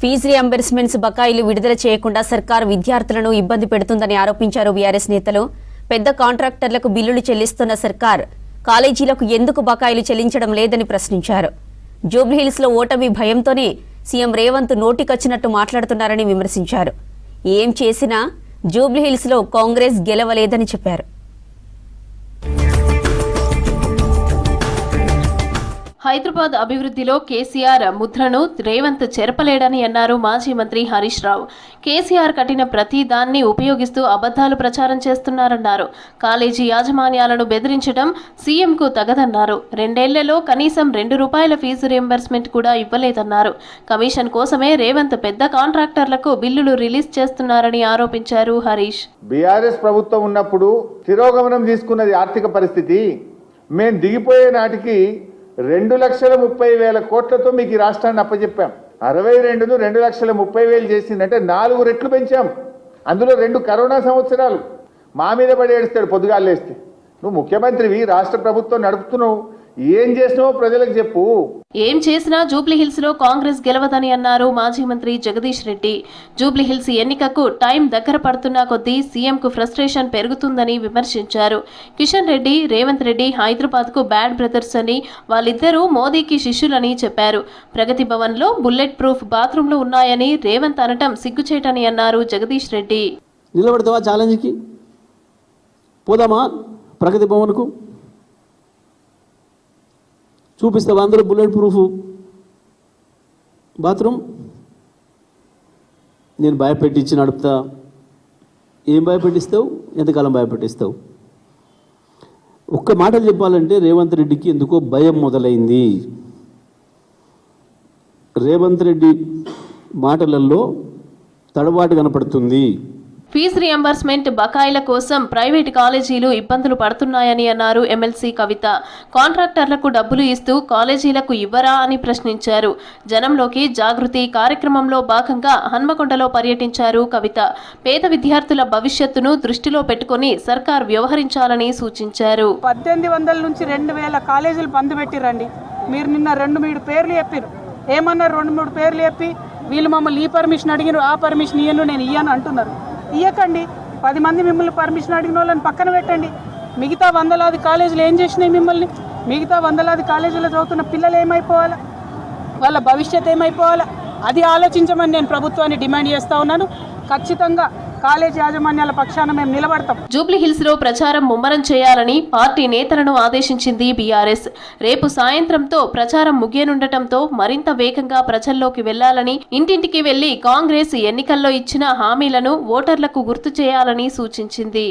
Fee reimbursements బకాయిలు విడుదల చేయకుండా సర్కార్ విద్యార్థులను ఇబ్బంది పెడుతుందని ఆరోపించారు బీఆర్ఎస్ నేతలు. పెద్ద కాంట్రాక్టర్లకు బిల్లులు చెల్లిస్తున్న సర్కార్ కాలేజీలకు ఎందుకు బకాయిలు చెల్లించడం లేదని ప్రశ్నించారు. జూబ్లీహిల్స్లో ఓటమి భయంతోనే సీఎం రేవంత్ నోటికొచ్చినట్టు మాట్లాడుతున్నారని విమర్శించారు. ఏం చేసినా జూబ్లీహిల్స్లో కాంగ్రెస్ గెలవలేదని చెప్పారు. హైదరాబాద్ అభివృద్ధిలో కేసీఆర్ ముద్రను రేవంత్ చెరపలేడని అన్నారు మాజీ మంత్రి హరీష్ రావు. కేసీఆర్ కట్టిన ప్రతి దాన్ని ఉపయోగిస్తూ అబద్ధాలు ప్రచారం చేస్తున్నారన్నారు. కాలేజీ యాజమాన్యాలను బెదిరించడం సీఎంకు తగదన్నారు. రెండేళ్ళలో కనీసం రెండు రూపాయల ఫీజు రియంబర్స్మెంట్ కూడా ఇవ్వలేదన్నారు. కమిషన్ కోసమే రేవంత్ పెద్ద కాంట్రాక్టర్లకు బిల్లులు రిలీజ్ చేస్తున్నారని ఆరోపించారు హరీష్. బీఆర్ఎస్ ప్రభుత్వం ఉన్నప్పుడు తిరోగమనం తీసుకున్నది ఆర్థిక పరిస్థితి. మేము దిగిపోయే నాటికి రెండు లక్షల ముప్పై వేల కోట్లతో మీకు ఈ రాష్ట్రాన్ని అప్పచెప్పాం అరవై రెండును రెండు లక్షల ముప్పై వేలు చేసిందంటే నాలుగు రెట్లు పెంచాం. అందులో రెండు కరోనా సంవత్సరాలు. మా మీద పడి ఏడుస్తాడు పొద్దుగాలేస్తే. నువ్వు ముఖ్యమంత్రివి రాష్ట్ర ప్రభుత్వం నడుపుతున్నావు. ఏం చేసినావో ప్రజలకు చెప్పు. ఏం చేసినా జూబ్లీహిల్స్లో కాంగ్రెస్ గెలవదని అన్నారు మాజీ మంత్రి జగదీష్ రెడ్డి. జూబ్లీహిల్స్ ఎన్నికకు టైం దగ్గర పడుతున్నా కొద్దీ సీఎంకు ఫ్రస్ట్రేషన్ పెరుగుతుందని విమర్శించారు. కిషన్ రెడ్డి రేవంత్ రెడ్డి హైదరాబాద్కు బ్యాడ్ బ్రదర్స్ అని వాళ్ళిద్దరూ మోదీకి శిష్యులని చెప్పారు. ప్రగతి భవన్లో బుల్లెట్ ప్రూఫ్ బాత్రూంలు ఉన్నాయని రేవంత్ అనటం సిగ్గుచేటని అన్నారు జగదీష్ రెడ్డి. నిలబడతావా ఛాలెంజ్కి? పోదామా ప్రగతి భవన్కు? చూపిస్తావు అందరూ బుల్లెట్ ప్రూఫ్. బాత్రూమ్? నేను భయపెట్టించి నడుపుతా. ఏం భయపెట్టిస్తావు? ఎంతకాలం భయపెట్టిస్తావు? ఒక్క మాటలు చెప్పాలంటే రేవంత్ రెడ్డికి ఎందుకో భయం మొదలైంది. రేవంత్ రెడ్డి మాటలలో తడబాటు కనపడుతుంది. ఫీజు రియంబర్స్మెంట్ బకాయిల కోసం ప్రైవేట్ కాలేజీలు ఇబ్బందులు పడుతున్నాయని అన్నారు ఎమ్మెల్సీ కవిత. కాంట్రాక్టర్లకు డబ్బులు ఇస్తూ కాలేజీలకు ఇవ్వరా అని ప్రశ్నించారు. జనంలోకి జాగృతి కార్యక్రమంలో భాగంగా హన్మకొండలో పర్యటించారు కవిత. పేద విద్యార్థుల భవిష్యత్తును దృష్టిలో పెట్టుకుని సర్కార్ వ్యవహరించాలని సూచించారు. పద్దెనిమిది వందల నుంచి రెండు వేల కాలేజీలు బంద్ పెట్టిరండి మీరు నిన్న రెండు మూడు పేర్లు చెప్పారు ఏమన్నారు? రెండు మూడు పేర్లు చెప్పి వీళ్ళు మమ్మల్ని ఈ పర్మిషన్ అడిగినారు ఆ పర్మిషన్ ఇయ్యను నేను ఇయ్యను అంటున్నారు. ఇవ్వకండి పది మంది మిమ్మల్ని పర్మిషన్ అడిగిన వాళ్ళని పక్కన పెట్టండి. మిగతా వందలాది కాలేజీలు ఏం చేసినాయి మిమ్మల్ని? మిగతా వందలాది కాలేజీలో చదువుతున్న పిల్లలు ఏమైపోవాలా? వాళ్ళ భవిష్యత్ ఏమైపోవాలా? అది ఆలోచించమని నేను ప్రభుత్వాన్ని డిమాండ్ చేస్తూ ఉన్నాను. ఖచ్చితంగా కాలేజ్ యాజమాన్యాల పక్షాన మేము నిలబడతాం. జూబ్లీహిల్స్లో ప్రచారం ముమ్మరం చేయాలని పార్టీ నేతలను ఆదేశించింది బీఆర్ఎస్. రేపు సాయంత్రంతో ప్రచారం ముగియనుండటంతో మరింత వేగంగా ప్రజల్లోకి వెళ్ళాలని ఇంటింటికి వెళ్ళి కాంగ్రెస్ ఎన్నికల్లో ఇచ్చిన హామీలను ఓటర్లకు గుర్తు చేయాలని సూచించింది.